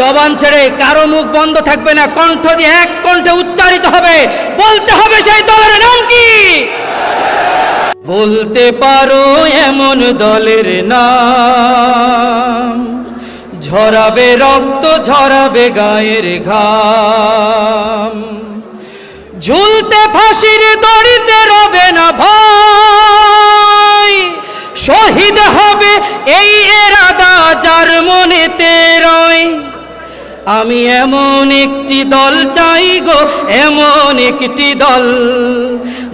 জবান ছেড়ে কারও মুখ বন্ধ থাকবে না, কণ্ঠ দিয়ে এক কণ্ঠে উচ্চারিত হবে। বলতে হবে সেই দলের নাম কি? বলতে পারো এমন দলের নাম, ঝরাবে রক্ত, ঝরাবে গায়ের ঘাম। ঝুলতে ফাঁসির দড়িতে আমি এমন একটি দল চাই গো, এমন একটি দল।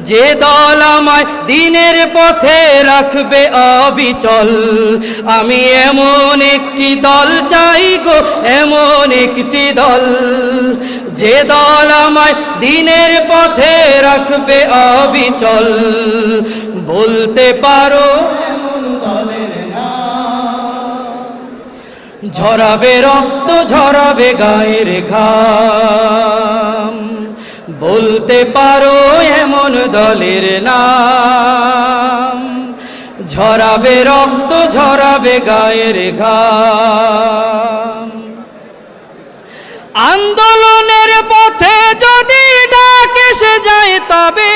যে দল আমায় দিনের পথে রাখবে অবিচল। আমি এমন একটি দল চাই গো, এমন একটি দল। যে দল আমায় দিনের পথে রাখবে অবিচল। বলতে পারো ঝরাবে রক্ত, ঝরাবে গায়ের ঘাম। বলতে পারো এমন দলের নাম। ঝরাবে রক্ত, ঝরাবে গায়ের ঘাম। আন্দোলনের পথে যদি ডাক এসে যায় তবে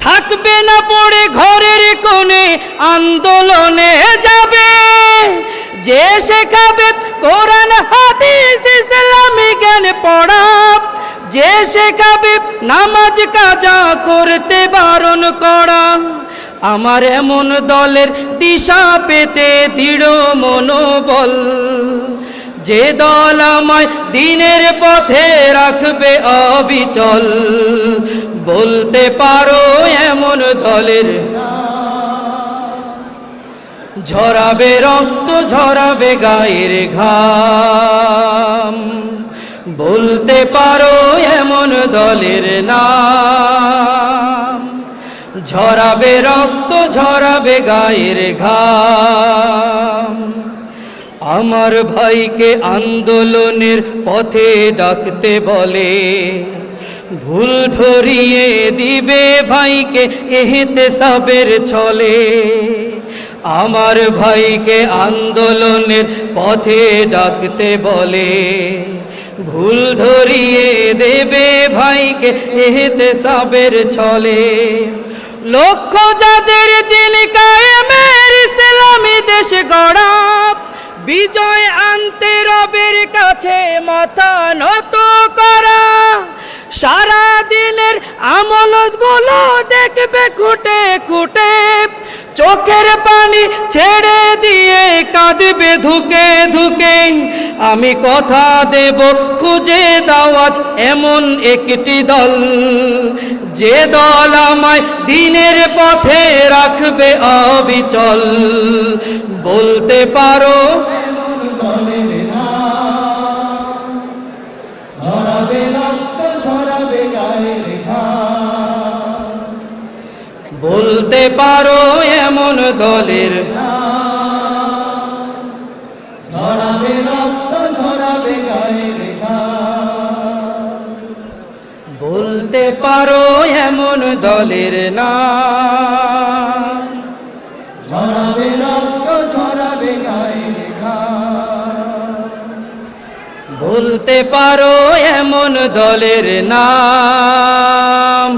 থাকবে না পড়ে ঘরের কোণে, আন্দোলনে যাবে যে শেখাবে নামাজ কাজা করতে বারণ করা, আমার এমন দলের দিশা পেতে দৃঢ় মনোবল। যে দল আমায় দিনের পথে রাখবে অবিচল, বলতে পারো এমন দলের ঝরাবে রক্ত, ঝরাবে গায়ের ঘাম। বলতে পারো দলের নাম। ঝরাবে রক্ত, ঝরাবে গায়ের ঘাম। আমার ভাইকে আন্দোলনের পথে ডাকতে বলে, ভুল ধরিয়ে দিবে ভাইকে এহেতে সবের ছলে। আমার ভাইকে আন্দোলনের পথে ডাকতে বলে ভুল ধরিয়ে দেবে ভাইকে, এহেতে সবের ছলে। লক্ষ্য যাদের দিন কায়েমের ইসলামী দেশ গড়া বিজয় আনতে রবের কাছে মাথা নত করা। সারা দিনের আমলগুলো দেখবে খুঁটে খুঁটে, চোখের পানি ছেড়ে দিয়ে কাঁদবে ধুকে ধুকে। আমি কথা দেব খুঁজে দাওয়াজ এমন একটি দল। যে দল আমায় দিনের পথে রাখবে অবিচল। বলতে পারো বলতে পারো এমন দলের ঝরাবে দলের না। ঝরাবে রক্ত ঝরাবে গায়ের বলতে পারো এমন দলের নাম।